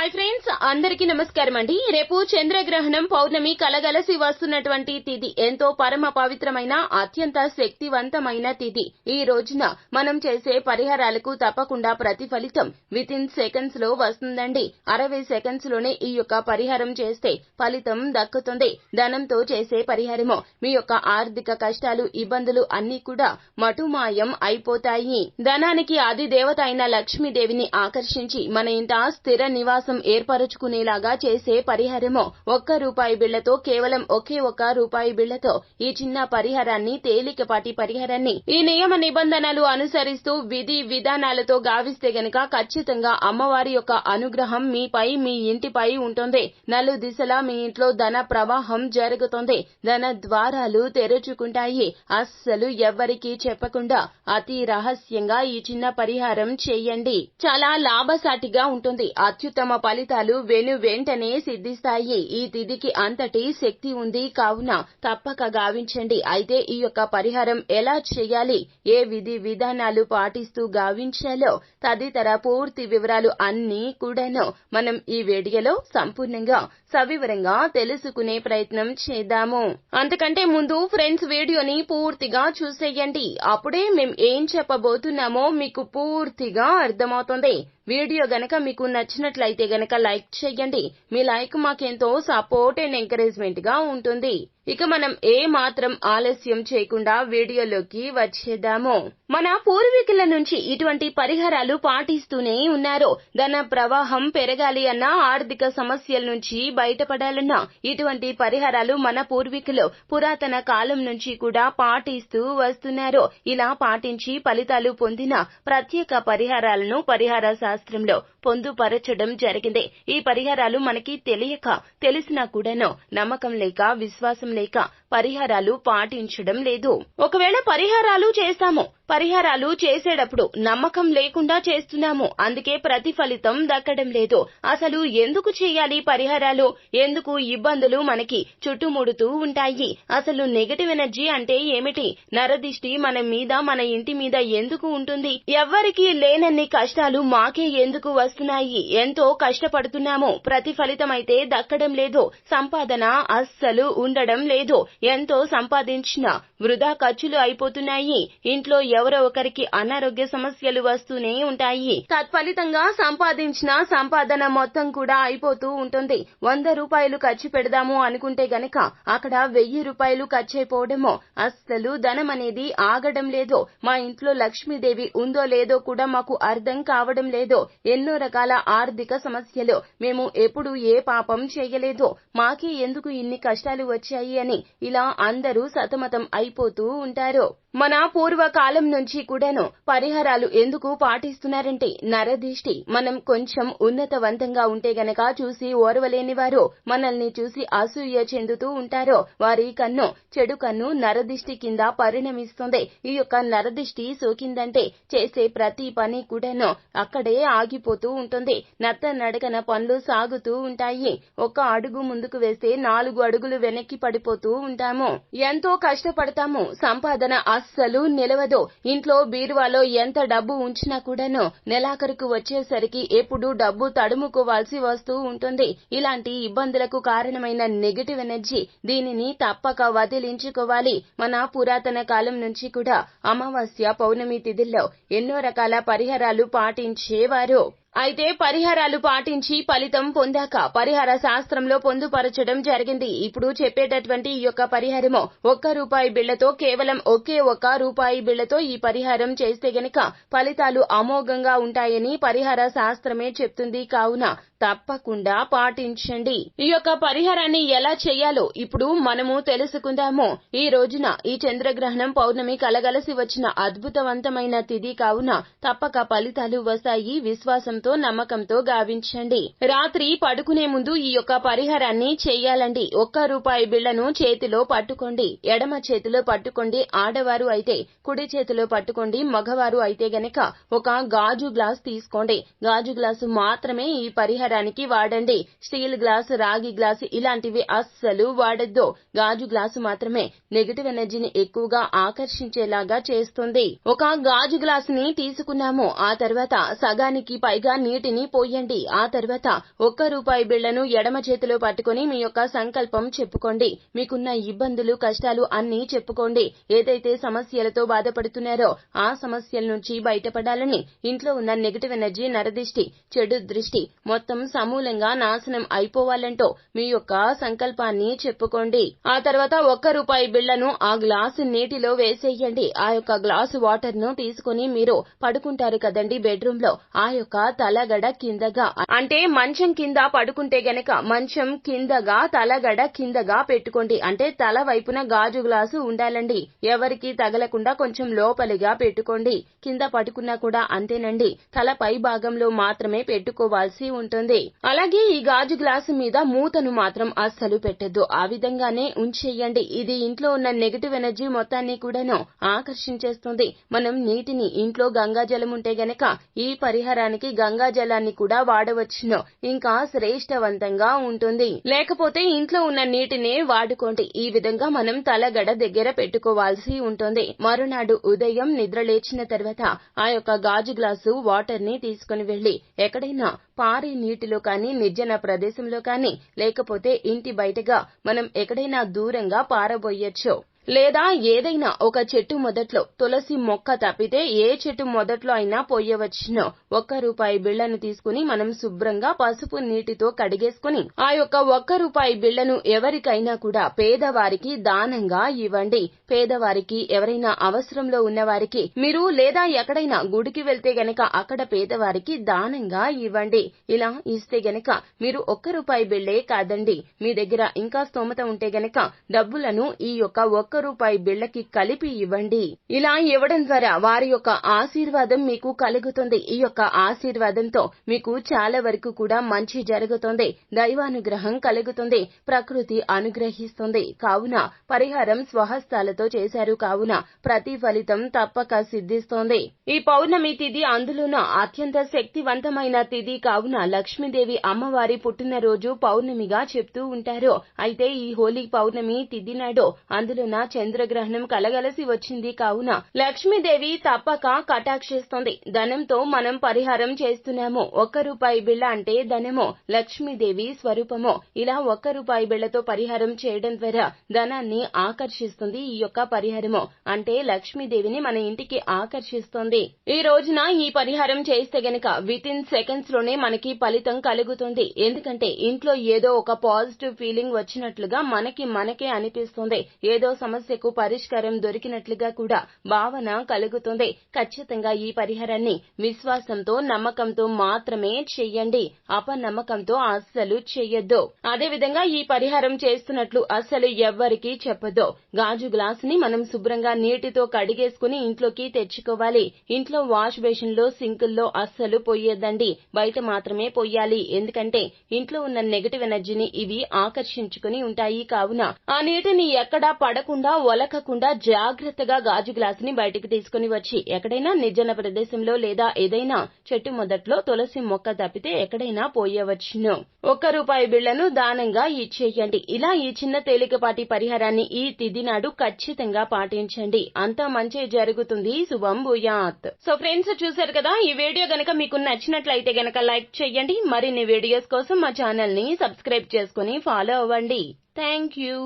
Hi friends అందరికీ నమస్కారం అండి. రేపు చంద్రగ్రహణం పౌర్ణమి కలగలసి వస్తున్నటువంటి తిథి ఎంతో పరమ పవిత్రమైన అత్యంత శక్తివంతమైన తిథి ఈ రోజున మనం చేసే పరిహారాలకు తప్పకుండా ప్రతిఫలితం విత్ ఇన్ సెకండ్స్లో వస్తుందండి. అరవై సెకండ్స్లోనే ఈ యొక్క పరిహారం చేస్తే ఫలితం దక్కుతుంది. ధనంతో చేసే పరిహారము. మీ యొక్క ఆర్థిక కష్టాలు ఇబ్బందులు అన్ని కూడా మటుమాయం అయిపోతాయి. ధనానికి ఆది దేవత అయిన లక్ష్మీదేవిని ఆకర్షించి మన ఇంత స్థిర నివాసం కోసం ఏర్పరచుకునేలాగా చేసే పరిహారము ఒక్క రూపాయి బిళ్ళతో కేవలం ఒకే ఒక్క రూపాయి బిళ్ళతో ఈ చిన్న పరిహారాన్ని తేలికపాటి పరిహారాన్ని ఈ నియమ నిబంధనలు అనుసరిస్తూ విధి విధానాలతో గావిస్తే గనక ఖచ్చితంగా అమ్మవారి యొక్క అనుగ్రహం మీపై మీ ఇంటిపై ఉంటుంది. నలు దిశలా మీ ఇంట్లో ధన ప్రవాహం జరుగుతుంది. ధన ద్వారాలు తెరుచుకుంటాయి. అస్సలు ఎవ్వరికీ చెప్పకుండా అతి రహస్యంగా ఈ చిన్న పరిహారం చేయండి. చాలా లాభసాటిగా ఉంటుంది. అత్యుత్తమ ఫలితాలు వెను వెంటనే సిద్ధిస్తాయి. ఈ తిథికి అంతటి శక్తి ఉంది. కావున తప్పక గావించండి. అయితే ఈ యొక్క పరిహారం ఎలా చేయాలి? ఏ విధి విధానాలు పాటిస్తూ గావించాలో? తదితర పూర్తి వివరాలు అన్నీ కూడాను మనం ఈ వీడియోలో సంపూర్ణంగా సవివరంగా తెలుసుకునే ప్రయత్నం చేద్దాము. అంతకంటే ముందు ఫ్రెండ్స్ వీడియోని పూర్తిగా చూసేయండి. అప్పుడే మేం ఏం చెప్పబోతున్నామో మీకు పూర్తిగా అర్థమవుతుంది. వీడియో గనక మీకు నచ్చినట్లయితే గనక లైక్ చేయండి. మీ లైక్ మాకెంతో సపోర్ట్ అండ్ ఎంకరేజ్మెంట్గా ఉంటుంది. ఇక మనం ఏ మాత్రం ఆలస్యం చేయకుండా వీడియోలోకి వచ్చేద్దాము. మన పూర్వీకుల నుంచి ఇటువంటి పరిహారాలు పాటిస్తూనే ఉన్నారు. ధన ప్రవాహం పెరగాలి అన్న ఆర్థిక సమస్యల నుంచి బయటపడాలన్నా ఇటువంటి పరిహారాలు మన పూర్వీకులు పురాతన కాలం నుంచి కూడా పాటిస్తూ వస్తున్నారు. ఇలా పాటించి ఫలితాలు పొందిన ప్రత్యేక పరిహారాలను పరిహార శాస్త్రంలో పొందుపరచడం జరిగింది. ఈ పరిహారాలు మనకి తెలియక తెలిసినా కూడాను నమ్మకం లేక విశ్వాసం లేక పరిహారాలు పాటించడం లేదు. ఒకవేళ పరిహారాలు చేస్తాము పరిహారాలు చేసేటప్పుడు నమ్మకం లేకుండా చేస్తున్నాము అందుకే ప్రతిఫలితం దక్కడం లేదు. అసలు ఎందుకు చేయాలి పరిహారాలు? ఎందుకు ఇబ్బందులు మనకి చుట్టుముడుతూ ఉంటాయి? అసలు నెగటివ్ ఎనర్జీ అంటే ఏమిటి? నరదిష్టి మన మీద మన ఇంటి మీద ఎందుకు ఉంటుంది? ఎవ్వరికి లేనన్ని కష్టాలు మాకే ఎందుకు వస్తున్నాయి? ఎంతో కష్టపడుతున్నాము ప్రతిఫలితమైతే అయితే దక్కడం లేదు సంపాదన అస్సలు ఉండడం లేదు. ఎంతో సంపాదించినా వృధా ఖర్చులు అయిపోతున్నాయి. ఇంట్లో ఎవరో ఒకరికి అనారోగ్య సమస్యలు వస్తూనే ఉంటాయి. తత్ఫలితంగా సంపాదించిన సంపాదన మొత్తం కూడా అయిపోతూ ఉంటుంది. వంద రూపాయలు ఖర్చు పెడదాము అనుకుంటే గనక అక్కడ వెయ్యి రూపాయలు ఖర్చైపోవడమో అస్సలు ధనం అనేది ఆగడం లేదు మా ఇంట్లో లక్ష్మీదేవి ఉందో లేదో కూడా మాకు అర్థం కావడం లేదు ఎన్నో రకాల ఆర్థిక సమస్యలు. మేము ఎప్పుడు ఏ పాపం చేయలేదు మాకే ఎందుకు ఇన్ని కష్టాలు వచ్చాయి అని ఇలా అందరూ సతమతం అయిపోతూ ఉంటారు. మన పూర్వకాలం నుంచి కూడాను పరిహారాలు ఎందుకు పాటిస్తున్నారంటే నరదిష్టి. మనం కొంచెం ఉన్నతవంతంగా ఉంటే గనక చూసి ఓర్వలేని వారు మనల్ని చూసి అసూయ చెందుతూ ఉంటారు. వారి కన్ను చెడు కన్ను నరదిష్టి కింద పరిణమిస్తుంది. ఈ యొక్క నరదిష్టి సోకిందంటే చేసే ప్రతి పని కూడాను అక్కడే ఆగిపోతూ ఉంటుంది. నత్త నడకన పనులు సాగుతూ ఉంటాయి. ఒక అడుగు ముందుకు వేస్తే నాలుగు అడుగులు వెనక్కి పడిపోతూ ఉంటాము ఎంతో కష్టపడతాము. సంపాదన అస్సలు నిలవదు. ఇంట్లో బీరువాలో ఎంత డబ్బు ఉంచినా కూడాను నెలాఖరుకు వచ్చేసరికి ఎప్పుడు డబ్బు తడుముకోవాల్సి వస్తూ ఉంటుంది. ఇలాంటి ఇబ్బందులకు కారణమైన నెగటివ్ ఎనర్జీ దీనిని తప్పక వదిలించుకోవాలి. మన పురాతన కాలం నుంచి కూడా అమావాస్య పౌర్ణమి తిథుల్లో ఎన్నో రకాల పరిహారాలు పాటించేవారు. అయితే పరిహారాలు పాటించి ఫలితం పొందాక పరిహార శాస్త్రంలో పొందుపరచడం జరిగింది. ఇప్పుడు చెప్పేటటువంటి ఈ యొక్క పరిహారము ఒక్క రూపాయి బిళ్ళతో కేవలం ఒకే ఒక్క రూపాయి బిళ్ళతో ఈ పరిహారం చేస్తే గనక ఫలితాలు అమోఘంగా ఉంటాయని పరిహార శాస్త్రమే చెప్తుంది. కావున తప్పకుండా పాటించండి. ఈ యొక్క పరిహారాన్ని ఎలా చేయాలో ఇప్పుడు మనము తెలుసుకుందాము. ఈ రోజున ఈ చంద్రగ్రహణం పౌర్ణమి కలగలసి వచ్చిన అద్భుతవంతమైన తిథి. కావున తప్పక ఫలితాలు వస్తాయి. విశ్వాసం విశ్వాసంతో నమ్మకంతో గావించండి. రాత్రి పడుకునే ముందు ఈ యొక్క పరిహారాన్ని చేయాలండి. ఒక్క రూపాయి బిళ్ళను చేతిలో పట్టుకోండి. ఎడమ చేతిలో పట్టుకోండి. ఆడవారు అయితే కుడి చేతిలో పట్టుకోండి. మగవారు అయితే గనక ఒక గాజు గ్లాస్ తీసుకోండి. గాజు గ్లాసు మాత్రమే ఈ పరిహారానికి వాడండి. స్టీల్ గ్లాస్ రాగి గ్లాస్ ఇలాంటివి అస్సలు వాడద్దు. గాజు గ్లాసు మాత్రమే నెగిటివ్ ఎనర్జీని ఎక్కువగా ఆకర్షించేలాగా చేస్తుంది. ఒక గాజు గ్లాస్ని తీసుకున్నాము. ఆ తర్వాత సగానికి పైగా కొద్దిగా నీటిని పోయండి. ఆ తర్వాత ఒక్క రూపాయి బిళ్ళను ఎడమ చేతిలో పట్టుకొని మీ యొక్క సంకల్పం చెప్పుకోండి. మీకున్న ఇబ్బందులు కష్టాలు అన్నీ చెప్పుకోండి. ఏదైతే సమస్యలతో బాధపడుతున్నారో ఆ సమస్యల నుంచి బయటపడాలని ఇంట్లో ఉన్న నెగిటివ్ ఎనర్జీ నరదిష్టి చెడు దృష్టి మొత్తం సమూలంగా నాశనం అయిపోవాలంటూ మీ యొక్క సంకల్పాన్ని చెప్పుకోండి. ఆ తర్వాత ఒక్క రూపాయి బిళ్ళను ఆ గ్లాసు నీటిలో వేసేయండి. ఆ యొక్క గ్లాసు వాటర్ను తీసుకుని మీరు పడుకుంటారు కదండి బెడ్రూమ్లో ఆ యొక్క తలగడ కిందగా అంటే మంచం కింద పడుకుంటే గనక మంచం కిందగా తలగడ కిందగా పెట్టుకోండి. అంటే తల వైపున గాజు గ్లాసు ఉండాలండి. ఎవరికి తగలకుండా కొంచెం లోపలిగా పెట్టుకోండి. కింద పడుకున్నా కూడా అంతేనండి. తల పై భాగంలో మాత్రమే పెట్టుకోవాల్సి ఉంటుంది. అలాగే ఈ గాజు గ్లాసు మీద మూతను మాత్రం అస్సలు పెట్టద్దు. ఆ విధంగానే ఉంచేయండి. ఇది ఇంట్లో ఉన్న నెగటివ్ ఎనర్జీ మొత్తాన్ని కూడాను ఆకర్షించేస్తుంది. మనం నీటిని ఇంట్లో గంగా జలం ఉంటే గనక ఈ పరిహారానికి గంగా జలాన్ని కూడా వాడవచ్చును. ఇంకా శ్రేష్టవంతంగా ఉంటుంది. లేకపోతే ఇంట్లో ఉన్న నీటినే వాడుకోండి. ఈ విధంగా మనం తలగడ దగ్గర పెట్టుకోవాల్సి ఉంటుంది. మరునాడు ఉదయం నిద్ర లేచిన తర్వాత ఆ యొక్క గాజు గ్లాసు వాటర్ని తీసుకుని వెళ్ళి ఎక్కడైనా పారే నీటిలో కానీ నిర్జన ప్రదేశంలో కానీ లేకపోతే ఇంటి బయటగా మనం ఎక్కడైనా దూరంగా పారబోయొచ్చు. లేదా ఏదైనా ఒక చెట్టు మొదట్లో తులసి మొక్క తప్పితే ఏ చెట్టు మొదట్లో అయినా పోయవచ్చును. ఒక్క రూపాయి బిళ్ళను తీసుకుని మనం శుభ్రంగా పసుపు నీటితో కడిగేసుకుని ఆ యొక్క ఒక్క రూపాయి బిళ్ళను ఎవరికైనా కూడా పేదవారికి దానంగా ఇవ్వండి. పేదవారికి ఎవరైనా అవసరంలో ఉన్నవారికి మీరు లేదా ఎక్కడైనా గుడికి వెళ్తే గనక అక్కడ పేదవారికి దానంగా ఇవ్వండి. ఇలా ఇస్తే గనక మీరు ఒక్క రూపాయి బిళ్ళే కాదండి. మీ దగ్గర ఇంకా స్తోమత ఉంటే గనక డబ్బులను ఈ యొక్క ఒక్క రూపాయి బిళ్ళకి కలిపి ఇవ్వండి. ఇలా ఇవ్వడం ద్వారా వారి యొక్క ఆశీర్వాదం మీకు కలుగుతుంది. ఈ యొక్క ఆశీర్వాదంతో మీకు చాలా వరకు కూడా మంచి జరుగుతుంది. దైవానుగ్రహం కలుగుతుంది. ప్రకృతి అనుగ్రహిస్తుంది. కావున పరిహారం స్వహస్తాలతో చేశారు కావున ప్రతి ఫలితం తప్పక సిద్ధిస్తోంది. ఈ పౌర్ణమి తిథి అందులోన అత్యంత శక్తివంతమైన తిథి కావున లక్ష్మీదేవి అమ్మవారి పుట్టినరోజు పౌర్ణమిగా చెప్తూ ఉంటారు. అయితే ఈ హోలీ పౌర్ణమి తిథి నాడు అందులోన చంద్రగ్రహణం కలగలసి వచ్చింది కావున లక్ష్మీదేవి తప్పక కటాక్షిస్తుంది. ధనంతో మనం పరిహారం చేస్తున్నాము. ఒక్క రూపాయి బిళ్ళ అంటే ధనము లక్ష్మీదేవి స్వరూపము ఇలా ఒక్క రూపాయి బిళ్ళతో పరిహారం చేయడం ద్వారా ధనాన్ని ఆకర్షిస్తుంది ఈ యొక్క పరిహారము. అంటే లక్ష్మీదేవిని మన ఇంటికి ఆకర్షిస్తుంది. ఈ రోజున ఈ పరిహారం చేస్తే గనక విత్ ఇన్ సెకండ్స్లోనే మనకి ఫలితం కలుగుతుంది. ఎందుకంటే ఇంట్లో ఏదో ఒక పాజిటివ్ ఫీలింగ్ వచ్చినట్లుగా మనకి మనకే అనిపిస్తుంది. ఏదో సమస్యకు పరిష్కారం దొరికినట్లుగా కూడా భావన కలుగుతుంది. ఖచ్చితంగా ఈ పరిహారాన్ని విశ్వాసంతో నమ్మకంతో మాత్రమే చెయ్యండి అపనమ్మకంతో అస్సలు చెయ్యొద్దు అదేవిధంగా ఈ పరిహారం చేస్తున్నట్లు అస్సలు ఎవ్వరికీ చెప్పొద్దు. గాజు గ్లాస్ గ్లాసుని మనం శుభ్రంగా నీటితో కడిగేసుకుని ఇంట్లోకి తెచ్చుకోవాలి. ఇంట్లో వాష్ బేసిన్లో సింకుల్లో అస్సలు పొయ్యొద్దండి. బయట మాత్రమే పొయ్యాలి. ఎందుకంటే ఇంట్లో ఉన్న నెగటివ్ ఎనర్జీని ఇవి ఆకర్షించుకుని ఉంటాయి కావున. ఆ నీటిని ఎక్కడా పడకుండా ఒలకకుండా జాగ్రత్తగా గాజు గ్లాసుని బయటకు తీసుకుని వచ్చి ఎక్కడైనా నిర్జన ప్రదేశంలో లేదా ఏదైనా చెట్టు మొదట్లో తులసి మొక్క తప్పితే ఎక్కడైనా పోయవచ్చును. ఒక్క రూపాయి బిళ్ళను దానంగా ఇచ్చేయండి. ఇలా ఈ చిన్న తేలికపాటి పరిహారాన్ని ఈ తిథి నాడు ఖచ్చితంగా పాటించండి. అంతా మంచి జరుగుతుంది. శుభం భూయాత్. సో ఫ్రెండ్స్ చూశారు కదా ఈ వీడియో గనక మీకు నచ్చినట్లయితే గనక లైక్ చేయండి మరిన్ని వీడియోస్ కోసం మా ఛానల్ని సబ్స్క్రైబ్ చేసుకుని ఫాలో అవ్వండి. Thank you.